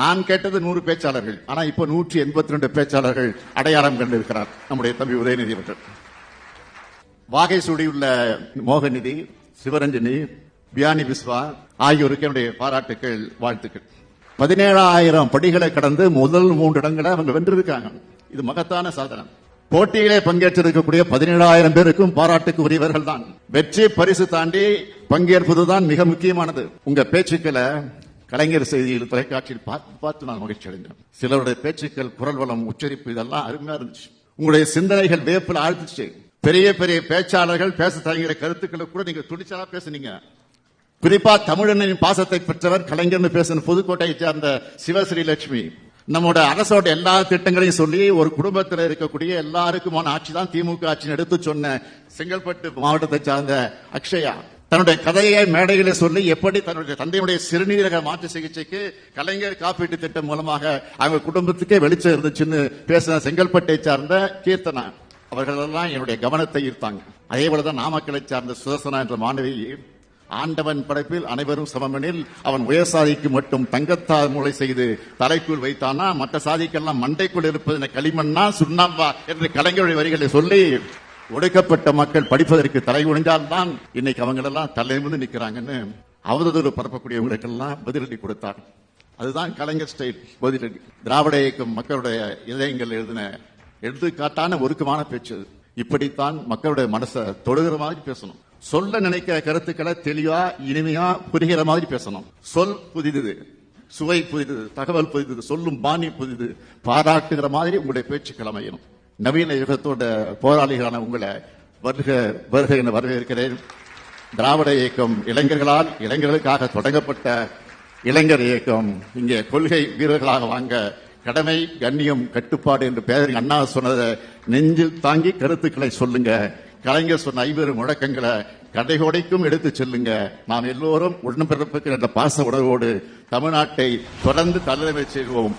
நான் கேட்டது நூறு பேச்சாளர்கள் ஆனா இப்ப நூற்றி எண்பத்தி ரெண்டு பேச்சாளர்கள் அடையாளம் கண்டிருக்கிறார் நம்முடைய தம்பி உதயநிதி அவர்கள். வாகை சூடியுள்ள மோகநிதி சிவரஞ்சனி பியானி பிஸ்வா ஆகியோருக்கு என்னுடைய பாராட்டுக்கள் வாழ்த்துக்கள். பதினேழாயிரம் படிகளை கடந்து முதல் மூன்று இடங்களை அவங்க வென்றிருக்காங்க. இது மகத்தான சாதனை போட்டியிலே பங்கேற்றிருக்கக்கூடிய பதினேழாயிரம் பேருக்கும் பாராட்டுக்கு உரியவர்கள் தான் வெற்றி பரிசு தாண்டி பங்கேற்பதுதான் மிக முக்கியமானது. உங்க பேச்சுக்களை கலைஞர் செய்தியில் தொலைக்காட்சியில் பார்த்து பார்த்து நான் மகிழ்ச்சி அடைந்தேன். சிலருடைய பேச்சுக்கள் குரல் வளம் உச்சரிப்பு இதெல்லாம் அருமையா இருந்துச்சு. உங்களுடைய சிந்தனைகள் வேப்பில் ஆழ்த்துச்சு பெரிய பெரிய பேச்சாளர்கள் பேச தயங்குற கருத்துக்களை கூட நீங்க துணிச்சலா பேசுனீங்க. குறிப்பா தமிழனின் பாசத்தை பெற்றவர் கலைஞர்னு பேசின புதுக்கோட்டையை சேர்ந்த சிவஸ்ரீ லட்சுமி. நம்மோட அரசோட எல்லா திட்டங்களையும் சொல்லி ஒரு குடும்பத்தில் இருக்கக்கூடிய எல்லாருக்குமான ஆட்சி தான் திமுக ஆட்சின்னு எடுத்து சொன்ன செங்கல்பட்டு மாவட்டத்தை சார்ந்த அக்ஷயா. தன்னுடைய கதையை மேடையில சொல்லி எப்படி தன்னுடைய தந்தையுடைய சிறுநீரக மாற்று சிகிச்சைக்கு கலைஞர் காப்பீட்டு திட்டம் மூலமாக அவங்க குடும்பத்துக்கே வெளிச்சம் இருந்துச்சுன்னு பேசின செங்கல்பட்டை சார்ந்த கீர்த்தனா அவர்களெல்லாம் என்னுடைய கவனத்தை ஈர்த்தாங்க. அதே போலதான் நாமக்கலை சார்ந்த சுதர்சனா என்ற மாணவி ஆண்டவன் படைப்பில் அனைவரும் சமமெனில் அவன் உயர் சாதிக்கு மட்டும் தங்கத்தா மூளை செய்து தலைக்குள் வைத்தானா? மற்ற சாதிக்கெல்லாம் மண்டைக்குள் இருப்பது என களிமண்ணா சுண்ணாம்பா என்று கலைஞருடைய வரிகளை சொல்லி ஒடுக்கப்பட்ட மக்கள் படிப்பதற்கு தலை குனிஞ்சால்தான் இன்னைக்கு அவங்களெல்லாம் தலைமுந்து நிற்கிறாங்கன்னு அவதூறு பரப்பக்கூடியவங்களுக்கெல்லாம் பதிலடி கொடுத்தார் அதுதான் கலைஞர் ஸ்டைல் பதிலடி. திராவிட இயக்கம் மக்களுடைய இதயங்கள் எழுதின எடுத்துக்காட்டான ஒருக்கமான பேச்சு அது. இப்படித்தான் மக்களுடைய மனசை தொடுகிற மாதிரி பேசணும். சொல்ல நினைக்கிற கருத்துக்களை தெளிவா இனிமையா புரிகிற மாதிரி பேசணும். சொல் புதிது சுவை புதிது தகவல் புதிது சொல்லும் பாணி புதிது பாராட்டுகிற மாதிரி உங்களுடைய பேச்சுக்கள் அமையணும். நவீன யுகத்தோட போராளிகளான உங்களை வருக வருக என வரவேற்கிறேன். திராவிட இயக்கம் இளைஞர்களால் இளைஞர்களுக்காக தொடங்கப்பட்ட இளைஞர் இயக்கம். இங்கே கொள்கை வீரர்களாக வாங்க கடமை கண்ணியம் கட்டுப்பாடு என்று பேரறிஞர் அண்ணா சொன்னதை நெஞ்சில் தாங்கி கருத்துக்களை சொல்லுங்க. கலைஞர் சொன்ன ஐவரு முழக்கங்களை கடைகோடைக்கும் எடுத்து செல்லுங்க. நாம் எல்லோரும் உடன்பிறப்புக்கு என்ற பாச உணர்வோடு தமிழ்நாட்டை தொடர்ந்து தலைமை செய்வோம்.